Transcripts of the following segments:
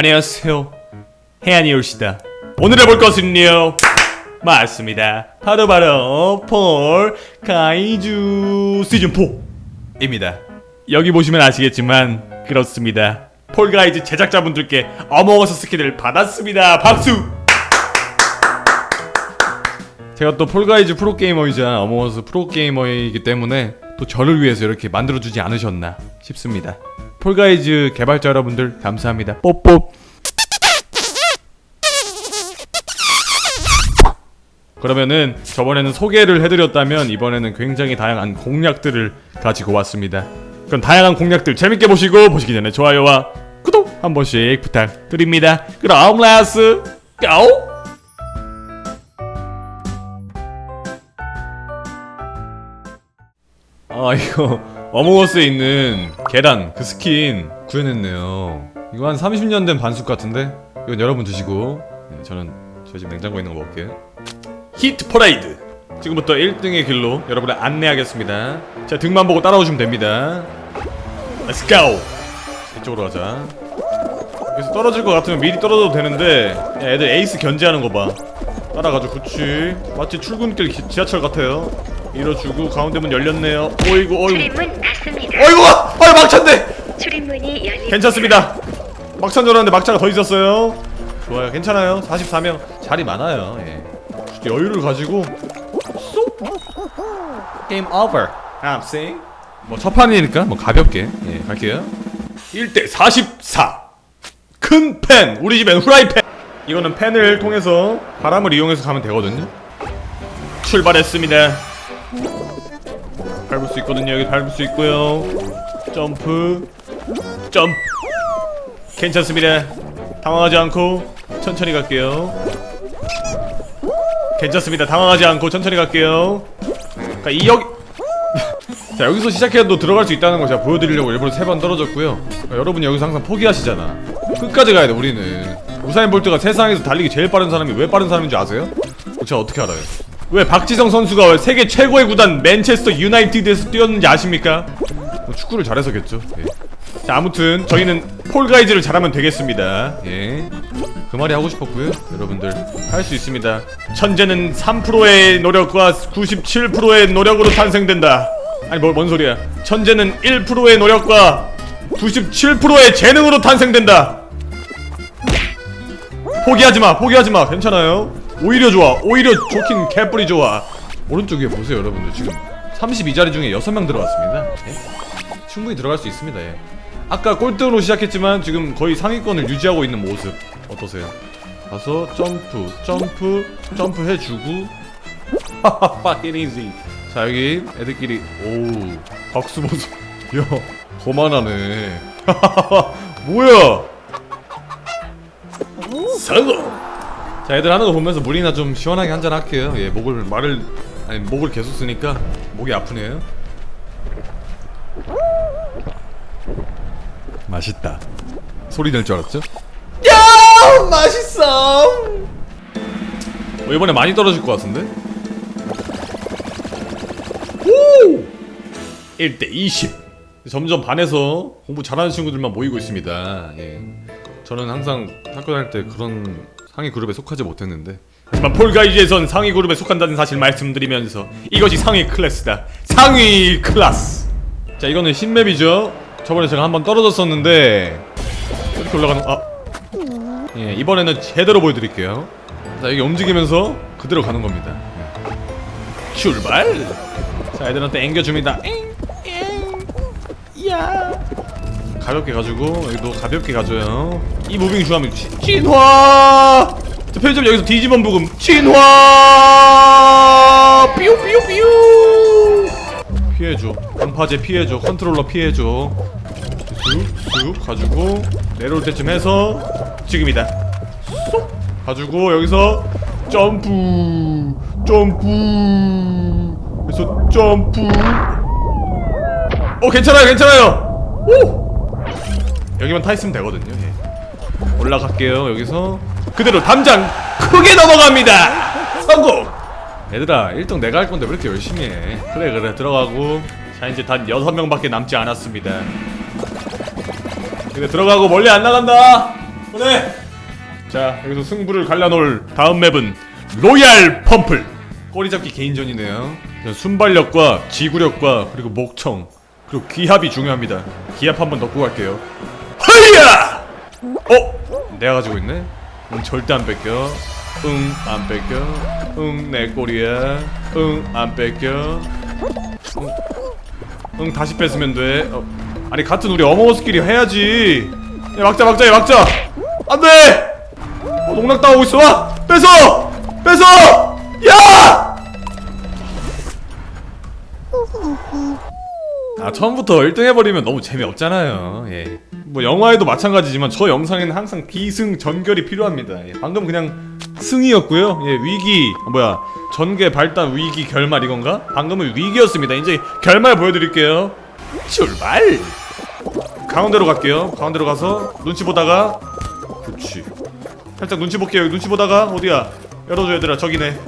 안녕하세요. 해안이 올시다. 오늘 해볼 것은요. 맞습니다. 바로 바로 폴 가이주 시즌 4입니다. 여기 보시면 아시겠지만 그렇습니다. 폴 가이즈 제작자분들께 어머워서 스킬을 받았습니다. 박수! 제가 또 폴가이즈 프로게이머이자 어머워스 프로게이머이기 때문에 또 저를 위해서 이렇게 만들어주지 않으셨나 싶습니다. 폴가이즈 개발자 여러분들 감사합니다. 뽀뽀. 그러면은 저번에는 소개를 해드렸다면 이번에는 굉장히 다양한 공략들을 가지고 왔습니다. 그럼 다양한 공략들 재밌게 보시고 보시기 전에 좋아요와 구독 한 번씩 부탁드립니다. 그럼 렛츠 고! 아 이거 어몽어스에 있는 계란 그 스킨 구해냈네요. 이거 한 30년 된 반숙 같은데? 이건 여러분 드시고. 네, 저는 저집 냉장고에 있는 거 먹을게요. 히트 퍼레이드! 지금부터 1등의 길로 여러분을 안내하겠습니다. 자 등만 보고 따라오시면 됩니다. Let's go! 이쪽으로 가자. 여기서 떨어질 것 같으면 미리 떨어져도 되는데 야, 애들 에이스 견제하는 거봐. 따라가죠 그치. 마치 출근길 기- 지하철 같아요 밀어주고 가운데 문 열렸네요. 어이구 어이구. 출입문 닫습니다. 어이구 아유 막찬데! 출입문이 열리. 괜찮습니다. 막찬 열었는데 막차가 더 있었어요. 좋아요 괜찮아요. 44명. 자리 많아요 예. 진짜 여유를 가지고. 쏙 게임 오버 I'm saying 뭐첫 판이니까 뭐 가볍게 예 갈게요. 1대 44 큰 팬 우리 집엔 후라이팬 이거는 팬을 통해서 바람을 이용해서 가면 되거든요. 출발했습니다 밟을 수 있거든요. 여기 밟을 수 있고요. 점프. 점. 괜찮습니다. 당황하지 않고 천천히 갈게요. 괜찮습니다. 당황하지 않고 천천히 갈게요. 그러니까 이 여기 자 여기서 시작해도 들어갈 수 있다는 거 제가 보여드리려고 일부러 세 번 떨어졌고요. 그러니까 여러분이 여기서 항상 포기하시잖아. 끝까지 가야 돼 우리는. 우사인 볼트가 세상에서 달리기 제일 빠른 사람이 왜 빠른 사람인 줄 아세요? 제가 어떻게 알아요? 왜 박지성 선수가 왜 세계 최고의 구단 맨체스터 유나이티드에서 뛰었는지 아십니까? 뭐 축구를 잘해서겠죠. 예. 자 아무튼 저희는 폴가이즈를 잘하면 되겠습니다. 예. 그 말이 하고 싶었고요 여러분들. 할 수 있습니다. 천재는 3%의 노력과 97%의 노력으로 탄생된다. 아니 뭐, 뭔 소리야. 천재는 1%의 노력과 97%의 재능으로 탄생된다. 포기하지마 포기하지마. 괜찮아요 오히려 좋아. 오히려 좋긴 개뿔이 좋아. 오른쪽 위에 보세요 여러분들. 지금 32자리 중에 6명 들어왔습니다. 예? 충분히 들어갈 수 있습니다 예. 아까 꼴등으로 시작했지만 지금 거의 상위권을 유지하고 있는 모습. 어떠세요? 가서 점프 점프 점프 해주고. 하하 fucking easy 자 여기 애들끼리. 오 박수 보수 야 거만하네. 뭐야? 성공 자 애들 하는 거 보면서 물이나 좀 시원하게 한잔 할게요. 예 목을 말을 아니 목을 계속 쓰니까 목이 아프네요. 맛있다. 소리 낼 줄 알았죠? 야 맛있어. 어, 이번에 많이 떨어질 것 같은데? 오! 1대 20 점점 반에서 공부 잘하는 친구들만 모이고 있습니다. 예. 저는 항상 학교 다닐 때 그런 상위 그룹에 속하지 못했는데. 하지만 폴가이즈에선 상위 그룹에 속한다는 사실 말씀드리면서 이것이 상위 클래스다. 상위 클래스. 자 이거는 신맵이죠? 저번에 제가 한번 떨어졌었는데 이렇게 올라가는 아. 예, 이번에는 제대로 보여드릴게요. 자 여기 움직이면서 그대로 가는 겁니다. 예. 출발! 자 애들한테 앵겨줍니다. 엥, 엥, 야 가볍게 가지고 여기도 가볍게 가줘요. 이 무빙 치- 진화! 자, 편의점 여기서 디지몬 부금. 진화! 삐우 삐우 피해줘. 방파제 피해줘. 컨트롤러 피해줘. 쑥쑥 가지고 내려올 때쯤 해서 지금이다. 쏙 가지고 여기서 점프. 점프. 그래서 점프. 어 괜찮아요 괜찮아요. 오 여기만 타 있으면 되거든요 예. 올라갈게요 여기서 그대로 담장 크게 넘어갑니다 성공 얘들아 1등 내가 할 건데 왜 이렇게 열심히 해 그래 그래 들어가고 자 이제 단 6명밖에 남지 않았습니다 근데 들어가고 멀리 안 나간다 그래. 자 여기서 승부를 갈라놓을 다음 맵은 로얄 펌플. 꼬리잡기 개인전이네요. 자, 순발력과 지구력과 그리고 목청 그리고 기합이 중요합니다. 기합 한번 넣고 갈게요. 허이야! 어? 내가 가지고 있네? 응, 절대 안 뺏겨. 응, 안 뺏겨. 응, 내 꼬리야. 응, 안 뺏겨. 응, 응 다시 뺏으면 돼. 어, 아니 같은 우리 어머머스끼리 해야지. 야, 막자, 막자, 야, 막자. 안 돼! 어, 농락 당하고 있어. 와! 뺏어! 뺏어! 야! 아 처음부터 1등 해버리면 너무 재미없잖아요. 예. 뭐 영화에도 마찬가지지만 저 영상에는 항상 비승 전결이 필요합니다. 예. 방금 그냥 승이었고요. 예, 위기 어, 뭐야 전개 발단 위기 결말 이건가? 방금은 위기였습니다. 이제 결말 보여드릴게요. 출발! 가운데로 갈게요. 가운데로 가서 눈치 보다가 그렇지. 살짝 눈치 볼게요. 눈치 보다가 어디야? 열어줘 얘들아. 저기네.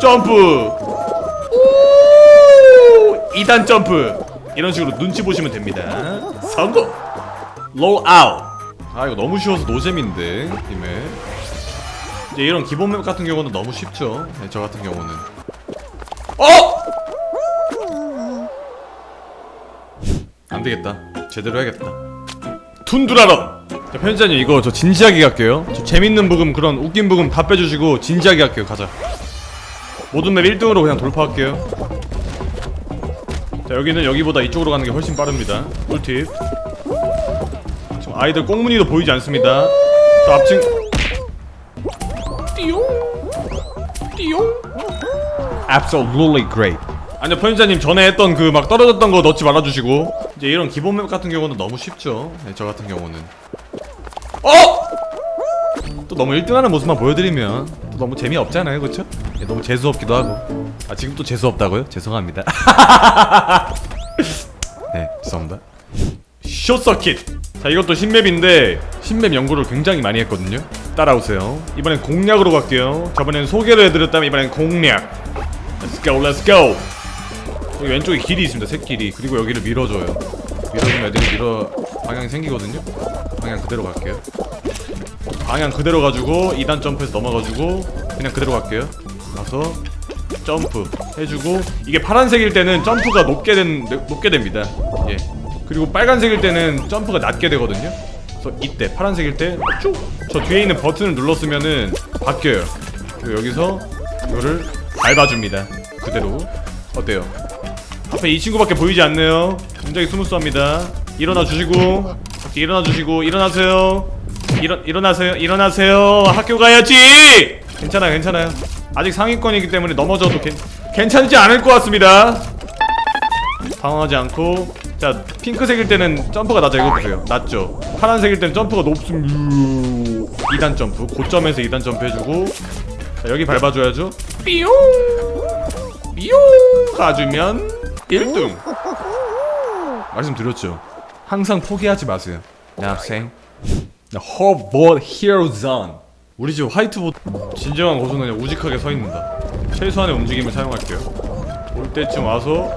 점프! 오! 2단 점프 이런 식으로 눈치 보시면 됩니다. 성공! 롤 아웃 아 이거 너무 쉬워서 노잼인데 이메 이제 이런 기본 맵 같은 경우는 너무 쉽죠? 네, 저 같은 경우는. 어! 안 되겠다. 제대로 해야겠다. 툰두라런 자 편집자님 이거 저 진지하게 갈게요. 저 재밌는 부금 그런 웃긴 부금 다 빼주시고 진지하게 갈게요. 가자. 모든 맵 1등으로 그냥 돌파할게요 자 여기는 여기보다 이쪽으로 가는 게 훨씬 빠릅니다. 꿀팁. 지금 아이들 꽁무니도 보이지 않습니다. 저 앞층. 띠용. 띠용. Absolutely great. 아니요 편집자님 전에 했던 그 막 떨어졌던 거 넣지 말아주시고. 이제 이런 기본 맵 같은 경우는 너무 쉽죠? 네, 저 같은 경우는. 어! 또 너무 1등하는 모습만 보여드리면. 또 너무 재미없잖아요 그쵸? 네, 너무 재수없기도 하고. 아 지금 또 재수없다고요? 죄송합니다. 네 죄송합니다. 숏서킷 자 이것도 신맵인데 신맵 연구를 굉장히 많이 했거든요. 따라오세요. 이번엔 공략으로 갈게요. 저번엔 소개를 해드렸다면 이번엔 공략. Let's go let's go. 여기 왼쪽에 길이 있습니다 새길이. 그리고 여기를 밀어줘요. 밀어주면 애들이 밀어 방향이 생기거든요. 방향 그대로 갈게요 방향 그대로 가지고 2단 점프해서 넘어가지고 그냥 그대로 갈게요. 가서 점프 해주고 이게 파란색일 때는 점프가 높게 된 높게 됩니다. 예. 그리고 빨간색일 때는 점프가 낮게 되거든요. 그래서 이때 파란색일 때 쭉 저 뒤에 있는 버튼을 눌렀으면은 바뀌어요. 그리고 여기서 이거를 밟아줍니다. 그대로. 어때요? 앞에 이 친구밖에 보이지 않네요. 굉장히 스무스합니다. 일어나 주시고 일어나 주시고 일어나세요 일어, 일어나세요 일어나세요. 학교 가야지. 괜찮아요 괜찮아요. 아직 상위권이기 때문에 넘어져도 괜, 괜찮지 않을 것 같습니다. 당황하지 않고. 자 핑크색일 때는 점프가 낮아. 이거 보세요. 낮죠? 파란색일 때는 점프가 높습니다. 2단 점프. 고점에서 2단 점프 해주고. 자 여기 밟아줘야죠. 삐용! 삐용! 가주면 1등. 말씀드렸죠. 항상 포기하지 마세요. 네 학생 허봇 히어로존 우리 집 화이트보드 진정한 고수는 그냥 우직하게 서 있는다 최소한의 움직임을 사용할게요 올 때쯤 와서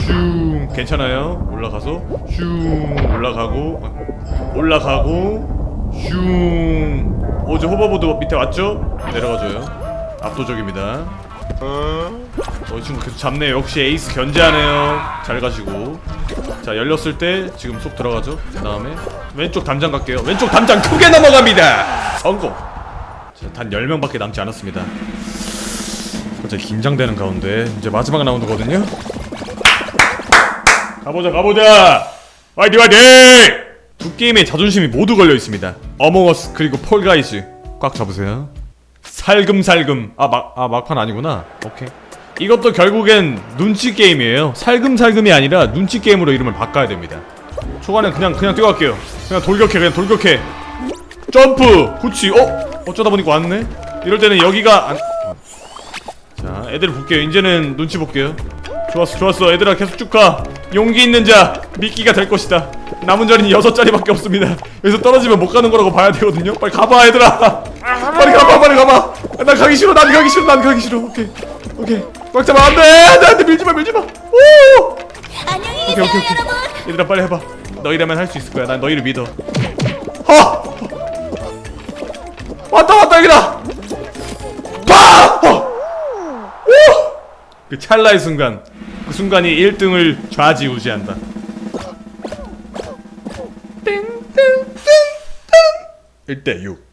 슝슝 괜찮아요 올라가서 슝 올라가고 올라가고 슝 어제 호버보드 밑에 왔죠? 내려가줘요 압도적입니다 어, 이 친구 계속 잡네요. 역시 에이스 견제하네요. 잘 가시고. 자, 열렸을 때 지금 쏙 들어가죠. 그 다음에 왼쪽 담장 갈게요. 왼쪽 담장 크게 넘어갑니다. 성공. 자, 단 10명밖에 남지 않았습니다. 갑자기 긴장되는 가운데 이제 마지막 라운드거든요. 가보자, 가보자. 화이팅, 화이팅! 두 게임의 자존심이 모두 걸려 있습니다. 어몽어스 그리고 폴가이즈 꽉 잡으세요. 살금살금 아 막 아 막판 아니구나 오케이 이것도 결국엔 눈치 게임이에요. 살금살금이 아니라 눈치 게임으로 이름을 바꿔야 됩니다. 초반엔 그냥 그냥 뛰어갈게요. 그냥 돌격해 그냥 돌격해. 점프! 그치! 어? 어쩌다 보니까 왔네? 이럴 때는 여기가 안... 자 애들 볼게요. 이제는 눈치 볼게요. 좋았어 좋았어. 애들아 계속 쭉가. 용기 있는 자 미끼가 될 것이다. 남은 자리는 여섯 자리밖에 없습니다. 여기서 떨어지면 못 가는 거라고 봐야 되거든요. 빨리 가봐 얘들아. 빨리 가봐 빨리 가봐. 나 가기 싫어 난 가기 싫어 난 가기 싫어. 오케이 오케이 꽉 잡아 안돼! 나한테 밀지마 밀지마! 오! 안녕히 계세요 오케이, 오케이. 여러분. 얘들아 빨리 해봐. 너희라면 할 수 있을 거야. 난 너희를 믿어. 허 왔다 왔다 여기다! 그 찰나의 순간. 그 순간이 1등을 좌지우지한다. 1대 6